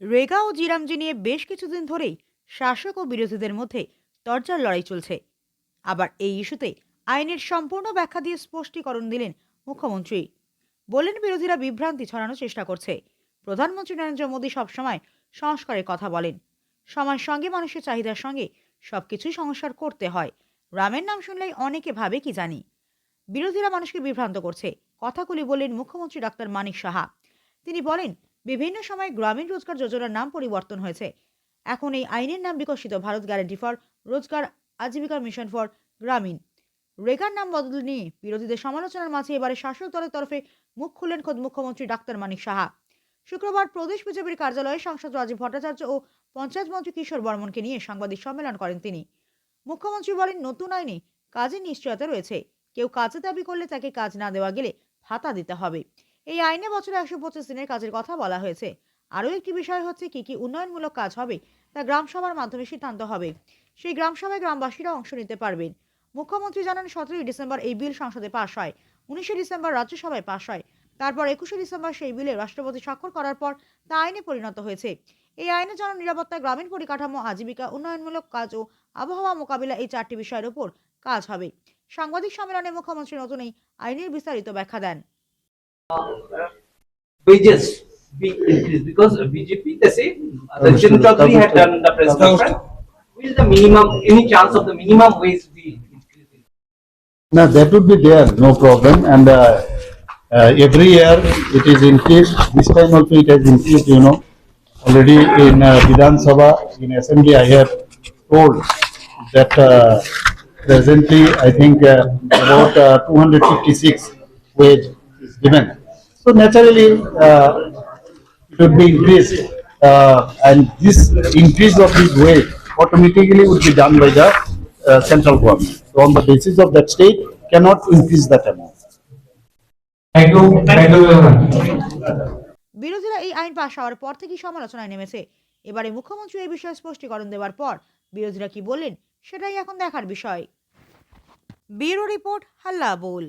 রেগা ও জিরামজি নিয়ে বেশ কিছুদিন ধরেই শাসক ও বিরোধীদের মধ্যে তরজার লড়াই চলছে। আবার এই ইস্যুতে আইনের সম্পূর্ণ ব্যাখ্যা দিয়ে স্পষ্টীকরণ দিলেন মুখ্যমন্ত্রী। বললেন বিরোধীরা বিভ্রান্তি ছড়ানোর চেষ্টা করছে। প্রধানমন্ত্রী নরেন্দ্র মোদী সবসময় সংস্কারের কথা বলেন। সময়ের সঙ্গে মানুষের চাহিদার সঙ্গে সবকিছুই সংস্কার করতে হয়। রামের নাম শুনলেই অনেকে ভাবে, কি জানি? বিরোধীরা মানুষকে বিভ্রান্ত করছে, কথাগুলি বললেন মুখ্যমন্ত্রী ডাক্তার মানিক সাহা। তিনি বলেন বিভিন্ন সময় গ্রামীণ রোজগার যোজনার নাম পরিবর্তন হয়েছে। এখন এই আইনের নাম বিকশিত ভারত গ্যারান্টি ফর রোজগার আজীবিকা মিশন ফর গ্রামীণ। রেগার নাম বদল নিয়ে বিরোধীদের সমালোচনার মাঝে এবারে শাসক দলের তরফে মুখ খুললেন খোদ মুখ্যমন্ত্রী ডাক্তার মানিক সাহা। শুক্রবার প্রদেশ বিজেপির কার্যালয়ে সাংসদ রাজীব ভট্টাচার্য ও পঞ্চায়েত মন্ত্রী কিশোর বর্মনকে নিয়ে সাংবাদিক সম্মেলন করেন তিনি। মুখ্যমন্ত্রী বলেন, নতুন আইনে কাজের নিশ্চয়তা রয়েছে। কেউ কাজে দাবি করলে তাকে কাজ না দেওয়া গেলে ভাতা দিতে হবে। এই আইনে বছরে একশো পঁচিশ দিনের কাজের কথা বলা হয়েছে। আরও একটি বিষয় হচ্ছে, কি কি উন্নয়নমূলক কাজ হবে তা গ্রাম সভার মাধ্যমে সিদ্ধান্ত হবে। সেই গ্রাম সভায় গ্রামবাসীরা অংশ নিতে পারবেন। মুখ্যমন্ত্রী জানান, সতেরোই ডিসেম্বর এই বিল সংসদে পাশ হয়, উনিশে ডিসেম্বর রাজ্যসভায় পাশ হয়, তারপর একুশে ডিসেম্বর সেই বিলে রাষ্ট্রপতি স্বাক্ষর করার পর তা আইনে পরিণত হয়েছে। এই আইনে জননিরাপত্তা, গ্রামীণ পরিকাঠামো, আজীবিকা, উন্নয়নমূলক কাজ ও আবহাওয়া মোকাবিলা এই চারটি বিষয়ের উপর কাজ হবে। সাংবাদিক সম্মেলনে মুখ্যমন্ত্রী নতুন এই আইনের বিস্তারিত ব্যাখ্যা দেন। Wages be increased because BJP, they say, uh, the Chin Chaudhary had done the press conference. Will the minimum, any chance of the minimum wage be increased? No, that would be there, no problem, and uh, uh, every year it is increased, this time also it has increased, you know. Already in uh, Vidhan Sabha, in assembly, I have told that uh, presently, I think uh, about uh, 256 wage is given. So naturally, uh, it would be increased, uh, and this increase of this wage automatically would be done by the uh, central government. So on the basis of that state, cannot increase that amount. Thank you, thank you very much. বিরোধীরা এই আইন পাশ হওয়ার পর থেকেই সমালোচনায় নেমেছে এবারে মুখ্যমন্ত্রী এই বিষয়ে স্পষ্টীকরণ দেওয়ার পর বিরোধীরা কি বললেন সেটাই এখন দেখার বিষয় ব্যুরো রিপোর্ট হাল্লা বোল